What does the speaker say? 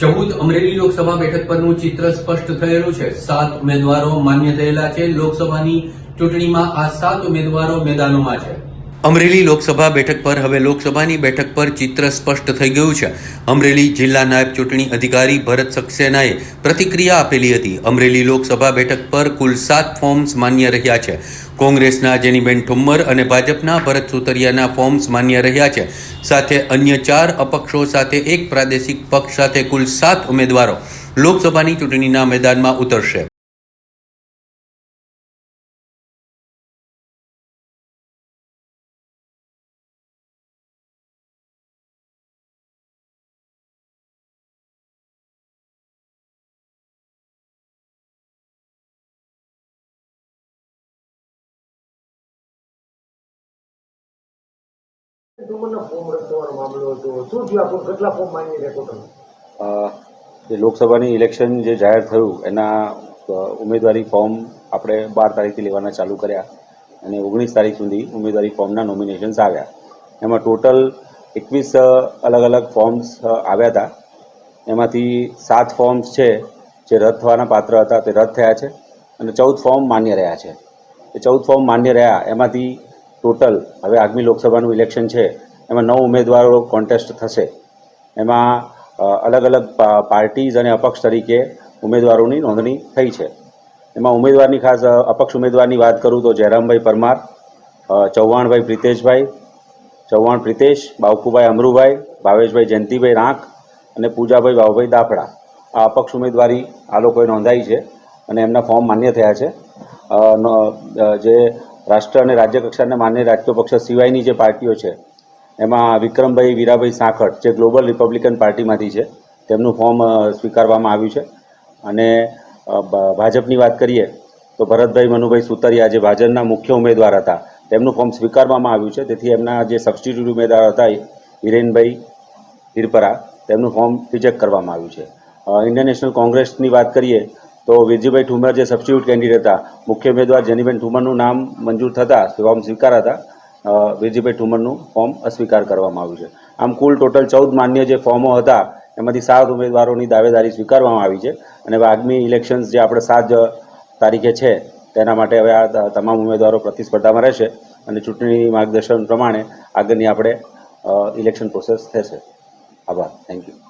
ચૌદ અમરેલી લોકસભા બેઠક પરનું ચિત્ર સ્પષ્ટ થયેલું છે. સાત ઉમેદવારો માન્ય થયેલા છે. લોકસભાની ચૂંટણીમાં આ સાત ઉમેદવારો મેદાનોમાં છે. અમરેલી લોકસભા બેઠક પર હવે લોકસભાની બેઠક પર ચિત્ર સ્પષ્ટ થઈ ગયું છે. અમરેલી જિલ્લા નાયબ ચૂંટણી અધિકારી ભરત સક્સેનાએ પ્રતિક્રિયા આપેલી હતી. અમરેલી લોકસભા બેઠક પર કુલ સાત ફોર્મ્સ માન્ય રહ્યા છે. કોંગ્રેસના જેનીબેન ઠુમ્મર અને ભાજપના ભરત સુતરિયાના ફોર્મ્સ માન્ય રહ્યા છે. સાથે અન્ય ચાર અપક્ષો સાથે એક પ્રાદેશિક પક્ષ સાથે કુલ સાત ઉમેદવારો લોકસભાની ચૂંટણીના મેદાનમાં ઉતરશે. જે. લોકસભાની ઇલેક્શન જે જાહેર થયું, એના ઉમેદવારી ફોર્મ આપણે બાર તારીખથી લેવાના ચાલુ કર્યા અને ઓગણીસ તારીખ સુધી ઉમેદવારી ફોર્મના નોમિનેશન્સ આવ્યા. એમાં ટોટલ એકવીસ અલગ અલગ ફોર્મ્સ આવ્યા હતા. એમાંથી સાત ફોર્મ્સ છે જે રદ થવાના પાત્ર હતા, તે રદ થયા છે અને ચૌદ ફોર્મ માન્ય રહ્યા છે. એ ચૌદ ફોર્મ માન્ય રહ્યા, એમાંથી ટોટલ હવે આગામી લોકસભાનું ઇલેક્શન છે, એમાં નવ ઉમેદવારો કોન્ટેસ્ટ થશે. એમાં અલગ અલગ પાર્ટીઝ અને અપક્ષ તરીકે ઉમેદવારોની નોંધણી થઈ છે. એમાં ઉમેદવારની ખાસ અપક્ષ ઉમેદવારની વાત કરું તો જયરામભાઈ પરમાર ચૌહાણભાઈ પ્રિતેશભાઈ, ચૌહાણ પ્રિતેશ બાવકુભાઈ અમરુભાઈ, ભાવેશભાઈ જયંતિભાઈ રાંક અને પૂજાભાઈ બાબુભાઈ દાફડા. આ અપક્ષ ઉમેદવારી આ લોકોએ નોંધાઈ છે અને એમના ફોર્મ માન્ય થયા છે. જે રાષ્ટ્ર અને રાજ્ય કક્ષાના માન્ય રાજકીય પક્ષ સિવાયની જે પાર્ટીઓ છે, એમાં વિક્રમભાઈ વીરાભાઈ સાંખટ જે ગ્લોબલ રિપબ્લિકન પાર્ટીમાંથી છે, તેમનું ફોર્મ સ્વીકારવામાં આવ્યું છે. અને ભાજપની વાત કરીએ, તો ભરતભાઈ મનુભાઈ સુતરિયા જે ભાજપના મુખ્ય ઉમેદવાર હતા, તેમનું ફોર્મ સ્વીકારવામાં આવ્યું છે. તેથી એમના જે સબસ્ટિટ્યૂટ ઉમેદવાર હતા હિરેનભાઈ હિરપરા તેમનું ફોર્મ રિજેક્ટ કરવામાં આવ્યું છે. ઇન્ડિયન નેશનલ કોંગ્રેસની વાત કરીએ તો વિરજીભાઈ ઠુમર જે સબસ્ટિટ્યૂટ કેન્ડિડેટ હતા, મુખ્ય ઉમેદવાર જેનીબેન ઠુમરનું નામ મંજૂર થતાં ફોર્મ સ્વીકાર હતા. વિરજીભાઈ ઠુમરનું ફોર્મ અસ્વીકાર કરવામાં આવ્યું છે. આમ કુલ ટોટલ ચૌદ માન્ય જે ફોર્મો હતા, એમાંથી સાત ઉમેદવારોની દાવેદારી સ્વીકારવામાં આવી છે. અને હવે આગામી ઇલેક્શન્સ જે આપણે સાત તારીખે છે, તેના માટે હવે આ તમામ ઉમેદવારો પ્રતિસ્પર્ધામાં રહેશે. અને ચૂંટણી માર્ગદર્શન પ્રમાણે આગળની આપણે ઇલેક્શન પ્રોસેસ થશે. આભાર. Thank you